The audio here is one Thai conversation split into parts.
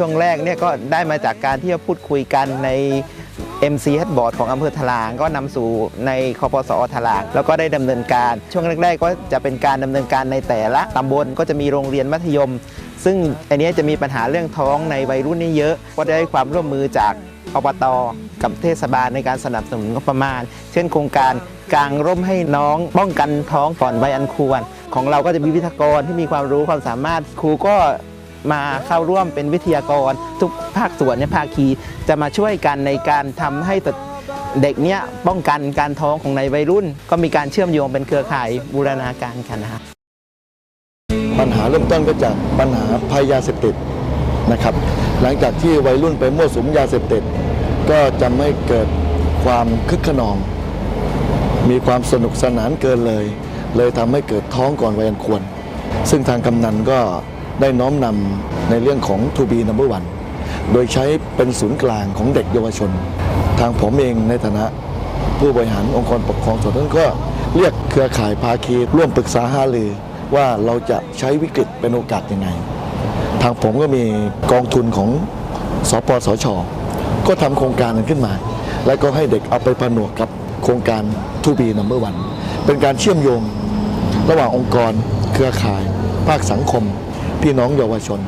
ช่วงแรกเนี่ยก็ได้มาจากการที่จะพูดคุยกันใน MCH Board ของอำเภอทลางก็นำสู่ในคอปสทลางแล้วก็ได้ดำเนินการ ช่วงแรก ๆ ก็จะเป็นการดำเนินการในแต่ละตำบลก็จะมีโรงเรียนมัธยม ซึ่งอันนี้จะมีปัญหาเรื่องท้องในวัยรุ่นนี่เยอะ ก็ได้ความร่วมมือจากอบตกับเทศบาลในการสนับสนุนงบประมาณ เช่นโครงการกางร่มให้น้องป้องกันท้องก่อนวัยอันควร ของเราก็จะมีวิทยากรที่มีความรู้ความสามารถครูก็ มาเข้าร่วมเป็นวิทยากร ทุกภาคส่วนเนี่ยภาคีจะมาช่วยกันในการทำให้เด็กเนี้ยป้องกันการท้องของในวัยรุ่น ก็มีการเชื่อมโยงเป็นเครือข่ายบูรณาการกันนะครับปัญหาเริ่มต้นก็จากปัญหาภัยยาเสพติดนะครับ หลังจากที่วัยรุ่นไปมั่วสุมยาเสพติด ก็จะไม่เกิดความคึกขนอง มีความสนุกสนานเกินเลย เลยทำให้เกิดท้องก่อนวัยอันควร ซึ่งทางกำนันก็ ได้น้อมนำในเรื่องของ To be number one โดยใช้เป็นศูนย์กลางของเด็กเยาวชน ทางผมเองในฐานะผู้บริหารองค์กรปกครองส่วนนั้นก็เรียกเครือข่ายภาคีร่วมปรึกษาหารือว่าเราจะใช้วิกฤตเป็นโอกาสยังไง ทางผมก็มีกองทุนของสปสช ก็ทำโครงการนั้นขึ้นมา แล้วก็ให้เด็กเอาไปผนวกกับโครงการ To be number one เป็นการเชื่อมโยง ระหว่างองค์กร เครือข่าย ภาคสังคม พี่น้องเยาวชน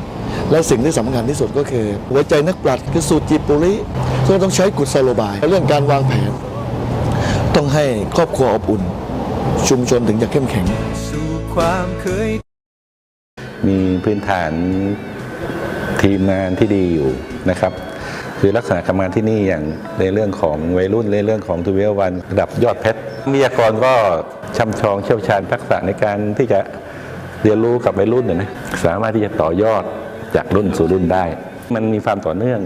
และสิ่งที่สำคัญที่สุดก็คือ หัวใจนักปราชญ์คือสูตรจิปุริซึ่งต้องใช้กุศโลบาย เรื่องการวางแผน ต้องให้ครอบครัวอบอุ่น ชุมชนถึงจะเข้มแข็งความเคยมีพื้นฐานทีมงานที่ดีอยู่นะครับคือลักษณะทำงานที่นี่อย่างในเรื่องของวัยรุ่นในเรื่องของทเวลวันระดับยอดเพชรวิทยากรก็ช่ำชองเชี่ยวชาญทักษะในการที่จะ เรียนรู้กับวัยรุ่นเนี่ยนะสามารถที่จะต่อยอดจากรุ่นสู่รุ่นได้ มันมีความต่อเนื่อง